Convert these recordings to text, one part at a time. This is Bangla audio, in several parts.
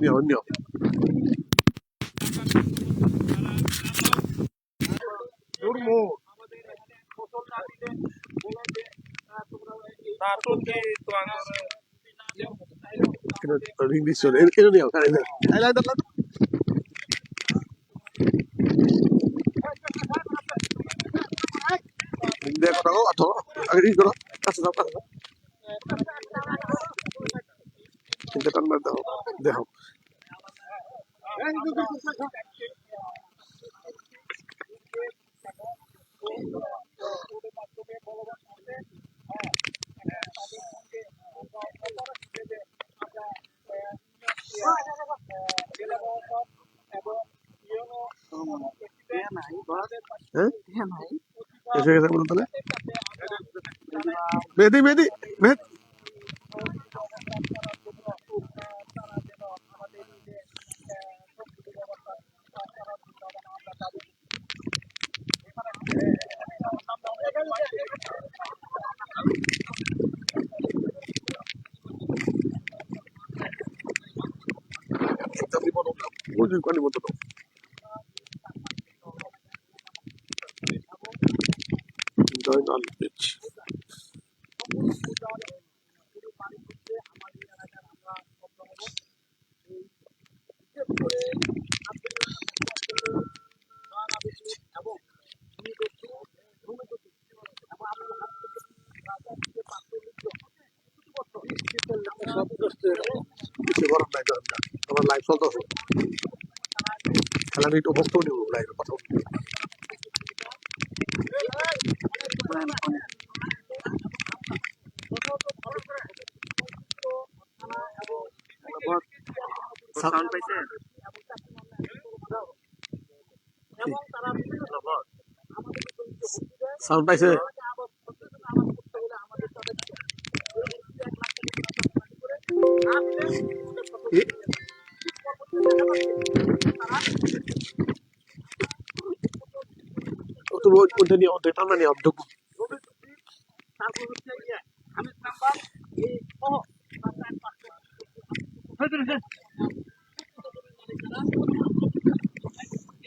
নিও নিও। রিং দিচ্ছ এটা নিও হ্যাঁ এটা এই লাইন দাও দেখো দেখো আতো আগে করো কাছে দাও কাছে দাও চিন্তা টান মার দাও দেখো হ্যাঁ এসে গেছে বলুন তাহলে মেহেদি মেহেদি মেহেদি হলো ওই যে কালি মতো দাও জয়নাল বিচ কিছু করার নাই। আমার লাইভ চলতেছে তাহলে আমি একটু বক্তব্য নিব লাইভে কথা সাউন্ড পাইছে? সাউন্ড পাইছে?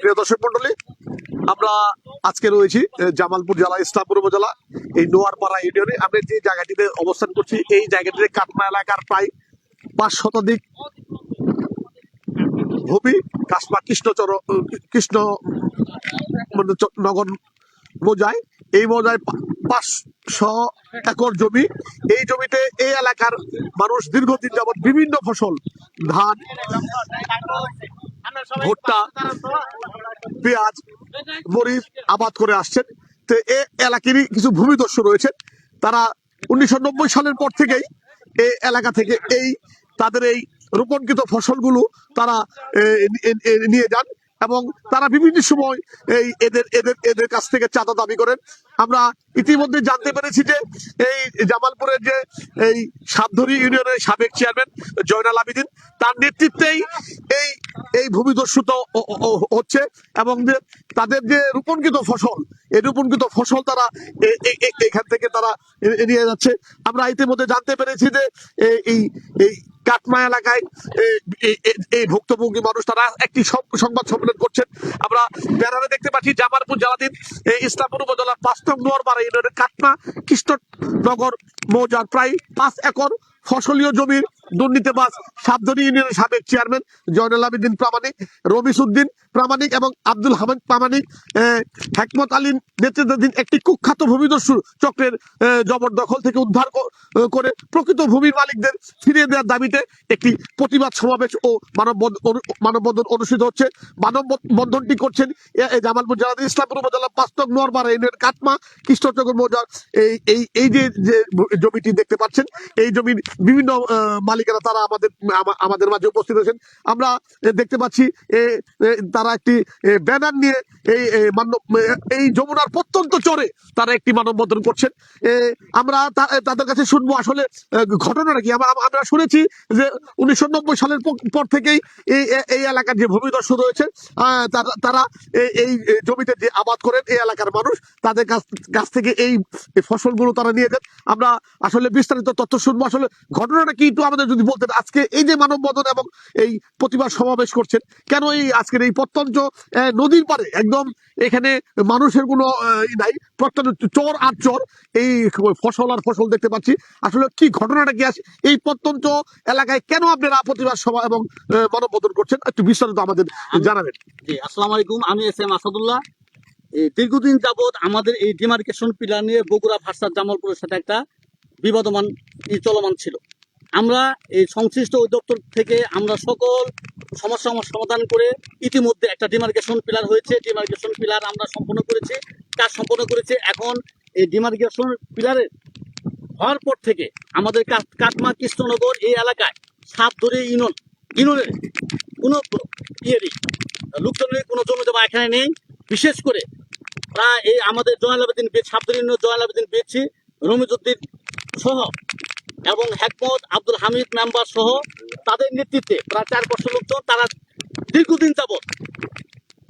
প্রিয় দর্শক মন্ডলী আমরা আজকে রয়েছি জামালপুর জেলা, ইসলামপুর উপজেলা, এই নোয়ারপাড়া ইউনিয়নে। আমরা যে জায়গাটিতে অবস্থান করছি, এই জায়গাটিতে কাটমা এলাকার প্রায় পাঁচ শতাধিক ভূমি কাশমা কৃষ্ণচর, কৃষ্ণ মানে নগর মৌজায়, এই পা- পাঁচশো একর জমি। এই জমিতে এই এলাকার মানুষ দীর্ঘদিন যাবত বিভিন্ন ফসল, ধান, ভুট্টা, পেঁয়াজ, মরিচ আবাদ করে আসছেন। তো এ এলাকারই কিছু ভূমিদস্যু রয়েছে। তারা উনিশশো নব্বই সালের পর থেকেই এই এলাকা থেকে এই, তাদের এই রোপণকৃত ফসলগুলো তারা নিয়ে যান। এবং তারা বিভিন্ন সময় এই এদের এদের এদের কাছ থেকে চাঁদা দাবি করেন। আমরা ইতিমধ্যে জানতে পেরেছি যে এই জামালপুরের যে এই সাবধরি ইউনিয়নের সাবেক চেয়ারম্যান জয়নাল আবিদিন, তার নেতৃত্বেই এই এই ভূমিদস্যুত হচ্ছে এবং যে তাদের যে রোপণকৃত ফসল, এই রোপণকৃত ফসল তারা এখান থেকে তারা নিয়ে যাচ্ছে। আমরা ইতিমধ্যে জানতে পেরেছি যে এই এই কাটমা এলাকায় এই ভুক্তভোগী মানুষ তারা একটি সংবাদ সম্মেলন করছেন। আমরা ব্যানারে দেখতে পাচ্ছি জামারপুর জেলাধীন ইসলামপুর উপজেলার পাঁচ নং নোয়ারপাড়া ইউনিয়নের কাটমা কৃষ্ণনগর মৌজার প্রায় পাঁচ একর ফসলীয় জমির দুর্নীতিবাজ সাবধানী ইউনিয়নের সাবেক চেয়ারম্যান, জয়নুল আবেদিন প্রামাণিক রবিস উদ্দিন প্রামাণিক এবং আব্দুল হামিদ প্রামাণিক। হেকমত আলীর নেতৃত্বাধীন একটি কুখ্যাত ভূমিদস্যু চক্রের জবরদখল থেকে উদ্ধার করে প্রকৃত ভূমির মালিকদের ফিরিয়ে দেওয়ার দাবিতে একটি প্রতিবাদ সমাবেশ ও মানববন্ধ অনু- মানববন্ধন অনুষ্ঠিত হচ্ছে। মানববন্ধনটি করছেন জামালপুর জেলার ইসলামপুর উপজেলা পাঁচটক নোয়ারপাড়া ইউনিয়ন কাটমা কৃষ্ণচক্র মৌজার। এই এই এই যে জমিটি দেখতে পাচ্ছেন, এই জমির বিভিন্ন মালিক মালিকেরা তারা আমাদের আমাদের মাঝে উপস্থিত আছেন আমরা দেখতে পাচ্ছি তারা একটি ব্যানার নিয়ে এই মানব এই যমুনার প্রত্যন্ত চরে তারা একটি মানববন্ধন করছেন। আমরা তাদের কাছে শুনব আসলে ঘটনাটা কি? আমরা শুনেছি যে উনিশশো নব্বই সালের পর থেকেই এই এই এলাকার যে ভূমিদস্যু রয়েছে আহ, তারা- এই- জমিতে যে আবাদ করেন এই এলাকার মানুষ তাদের কাছ থেকে এই এই ফসলগুলো তারা নিয়ে যান। আমরা আসলে বিস্তারিত তথ্য শুনব আসলে ঘটনাটা কি একটু আমাদের যদি বলতেন আজকে এই যে মানববন্ধন এবং এই প্রতিবাদ সমাবেশ করছেন কেন এই আজকের এই প্রত্যন্ত নদীর পারে একদম এখানে মানুষের কোনো নাই প্রত্যন্ত চর আর চর এই ফসল আর ফসল দেখতে পাচ্ছি। আসলে কি ঘটনাটা কি আছে এই প্রত্যন্ত এলাকায় কেন আপনারা প্রতিবাদ সভা এবং আহ, মানববন্ধন করছেন? একটু বিস্তারিত আমাদের জানাবেন। জি আসসালামু আলাইকুম আমি এস এম আসাদুল্লাহ। এই দীর্ঘদিন যাবৎ আমাদের এই ডিমার্কেশন পিলার নিয়ে বগুড়া ভার্সার জামালপুরের সাথে একটা বিবাদমান চলমান ছিল। আমরা এই সংশ্লিষ্ট অধিদপ্তর থেকে আমরা সকল সমস্যা সমাধান করে ইতিমধ্যে একটা ডিমার্কেশন পিলার হয়েছে। ডিমার্কেশন পিলার আমরা সম্পন্ন করেছি, কাজ সম্পন্ন করেছি। এখন এই ডিমার্কেশন পিলারের হওয়ার পর থেকে আমাদের কাট- কাটমা কৃষ্ণনগর এই এলাকায় সাত ধরে ইউনিয়ন, ইউনিয়নের কোনো ইয়েরই লোকজনের কোনো জমি জমা এখানে নেই। বিশেষ করে প্রায় এই আমাদের জয়াল আবেদিন সাবধান জয়াল আবেদিন পেয়েছি, রমিজুদ্দিন সহ এবং হেকমত আব্দুল হামিদ মেম্বার সহ তাদের নেতৃত্বে প্রায় চার বছর লোকজন তারা দীর্ঘদিন যাবত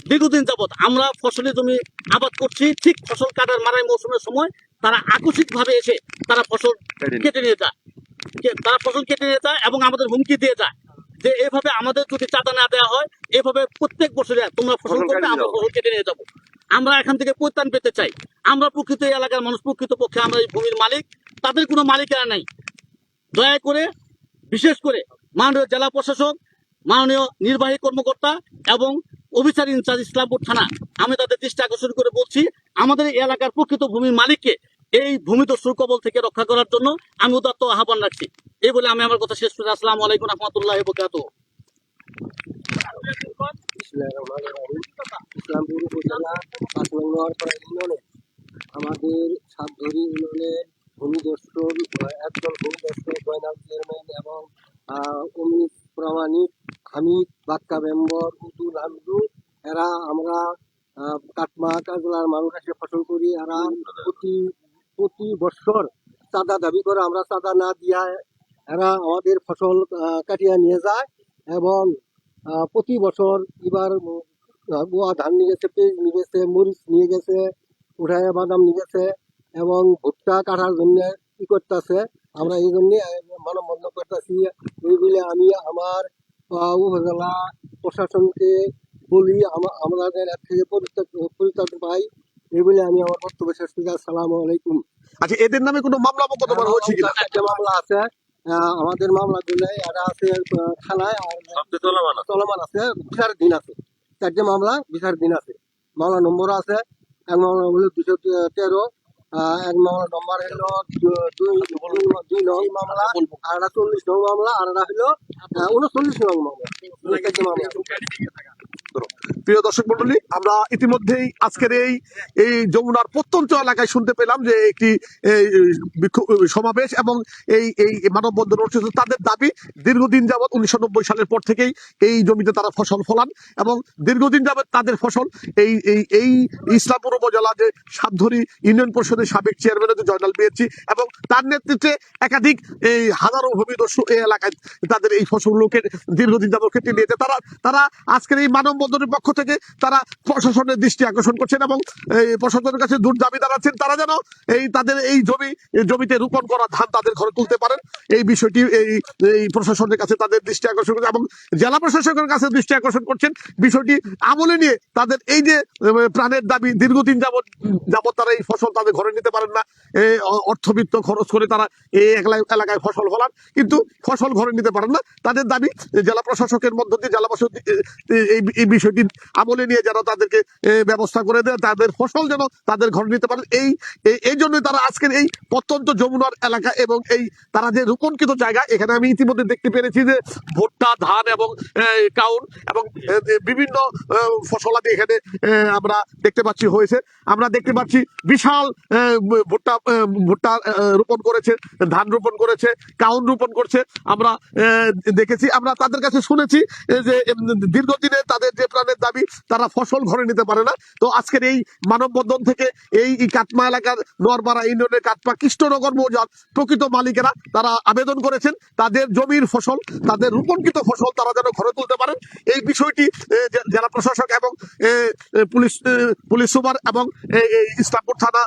দীর্ঘদিন যাবত আমরা ফসলের জমি আবাদ করছি ঠিক ফসল কাটার মারাই মৌসুমের সময় তারা আকস্মিকভাবে এসে তারা ফসল কেটে নিয়ে যায়। তারা ফসল কেটে নিয়ে যায় এবং আমাদের হুমকি দিয়ে যায় যে এভাবে আমাদের যদি চাঁদা না দেওয়া হয় এভাবে প্রত্যেক বছরে তোমরা ফসল করবে আমরা ফসল কেটে নিয়ে যাব। আমরা এখান থেকে পরিত্রাণ পেতে চাই। আমরা প্রকৃত এই এলাকার মানুষ প্রকৃত পক্ষে আমরা এই ভূমির মালিক তাদের কোনো মালিকেরা নাই। দয়া করে, বিশেষ করে মাননীয় জেলা প্রশাসক, মাননীয় নির্বাহী কর্মকর্তা এবং অফিসার ইনচার্জ ইসলামপুর থানা, আমি তাদের দৃষ্টি আকর্ষণ করে বলছি, আমাদের এই এলাকার প্রকৃত ভূমির মালিককে এই ভূমিদস্যুর কবল থেকে রক্ষা করার জন্য আমি উদাত্ত আহ্বান রাখছি। এই বলে আমি আমার কথা শেষ করি। আসসালামু আলাইকুম রহমতুল্লাহ বকাত ইসলামপুর উপজেলা পাঁচ নম্বর আমাদের ভূমিদস্যু একজন ভূমিদস্যু জয়নাল চেয়ারম্যান এবং অমিত প্রামাণিক হামিদ, বাক্কা মেম্বর উদুল হামদু এরা আমরা কাটমা কাজলার মানুষ এসে ফসল করি। এরা প্রতি প্রতি বছর চাঁদা দাবি করে, আমরা চাঁদা না দিয়া এরা আমাদের ফসল কাটিয়ে নিয়ে যায় এবং প্রতি বছর এবার গোয়া ধান নিয়ে গেছে, পেঁয়াজ নিয়ে গেছে, মরিচ নিয়ে গেছে, উঠায় বাদাম নিয়ে গেছে। এবং ভুট্টা কাটার জন্য কি করতেছে? আমরা এই জন্য মানববন্ধন করতেছি। এই বলে আমি আমার উপজেলা প্রশাসনকে বলি আমাদের এর থেকে পরিত্রাণ পাই। এই বলে আমি আমার বক্তব্য শেষ করছি। আসসালামু আলাইকুম। আচ্ছা এদের নামে কোনো মামলা মোকদ্দমা হয়েছে কিনা? চারটে মামলা আছে। আহ, আমাদের মামলা গুলো এরা আছে থানায় আর চলমান আছে। বিচার দিন আছে। চারটে মামলা বিচার দিন আছে। মামলা নম্বর আছে। এক মামলা হলো দুশো তেরো এক মামলা নম্বর হলো দু- দুই দুই- নং মামলা আর একটা চল্লিশ নং মামলা আর একটা হলো আহ, উনচল্লিশ নং মামলা মামলা। প্রিয় দর্শক মন্ডলী, আমরা ইতিমধ্যেই আজকের এই এই যমুনার প্রত্যন্ত এলাকায় শুনতে পেলাম যে একটি সমাবেশ এবং এই এই মানববন্ধন অনুষ্ঠিত তাদের দাবি, দীর্ঘদিন যাবৎ উনিশশো নব্বই সালের পর থেকেই এই জমিতে তারা ফসল ফলান এবং দীর্ঘদিন যাবৎ তাদের ফসল এই এই এই ইসলামপুর উপজেলা যে সাবধরি ইউনিয়ন পরিষদের সাবেক চেয়ারম্যান হচ্ছে জয়নাল বিএসি এবং তার নেতৃত্বে একাধিক এই হাজারো ভূমিদস্যু এই এলাকায় তাদের এই ফসলগুলোকে দীর্ঘদিন যাবৎ ক্ষেত্রে নিয়েছে। তারা তারা আজকের এই মানববন্ধনের পক্ষ থেকে তারা প্রশাসনের দৃষ্টি আকর্ষণ করছেন এবং প্রশাসনের কাছে দূর দাবি জানাচ্ছেন তারা যেন এই তাদের এই জমি জমিতে রোপণ করা ধান তাদের ঘরে তুলতে পারেন। এই বিষয়টি এই এই প্রশাসনের কাছে তাদের দৃষ্টি আকর্ষণ করছে এবং জেলা প্রশাসকের কাছে দৃষ্টি আকর্ষণ করছেন। বিষয়টি আমলে নিয়ে তাদের এই যে প্রাণের দাবি, দীর্ঘদিন যাবত যাবত তারা এই ফসল তাদের ঘরে নিতে পারেন না। অর্থবিত্ত খরচ করে তারা এই এলাকায় ফসল ফলান, কিন্তু ফসল ঘরে নিতে পারেন না। তাদের দাবি, জেলা প্রশাসকের মধ্য দিয়ে জেলা প্রশাসক এই বিষয়টি আমলে নিয়ে যেন তাদেরকে ব্যবস্থা করে দেয় তাদের ফসল যেন তাদের ঘরে নিতে পারে এই এই- জন্যই তারা আজকের এই প্রত্যন্ত যমুনার এলাকা এবং এই তারা যে রোপণকৃত জায়গা, এখানে আমি ইতিমধ্যে দেখতে পেরেছি যে ভুট্টা, ধান এবং কাউন এবং বিভিন্ন ফসলাদি এখানে আমরা দেখতে পাচ্ছি হয়েছে। আমরা দেখতে পাচ্ছি বিশাল ভুট্টা ভুট্টা রোপণ করেছে, ধান রোপণ করেছে, কাউন রোপণ করছে। আমরা দেখেছি, আমরা তাদের কাছে শুনেছি যে দীর্ঘদিনে তাদের যে প্রাণের দাবি তারা ফসল ঘরে নিতে পারে না। তো আজকের এই মানববন্ধন থেকে এই কাটমা এলাকার নোয়ারপাড়া ইউনিয়নের কাটমা কৃষ্ণনগর মৌজার প্রকৃত মালিকেরা তারা আবেদন করেছেন, তাদের জমির ফসল, তাদের রোপণকৃত ফসল তারা যেন ঘরে তুলতে পারেন। এই বিষয়টি জেলা প্রশাসক এবং পুলিশ পুলিশ সুপার এবং ইসলামপুর থানা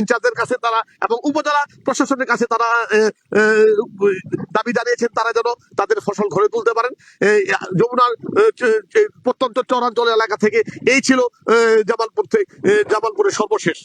ইনচার্জের কাছে তারা এবং উপজেলা প্রশাসনের কাছে তারা দাবি জানিয়েছেন তারা যেন তাদের ফসল ঘরে তুলতে পারেন। যমুনার প্রত্যন্ত চরাঞ্চল এলাকা থেকে এই ছিল জামালপুর থেকে জামালপুরের সর্বশেষ।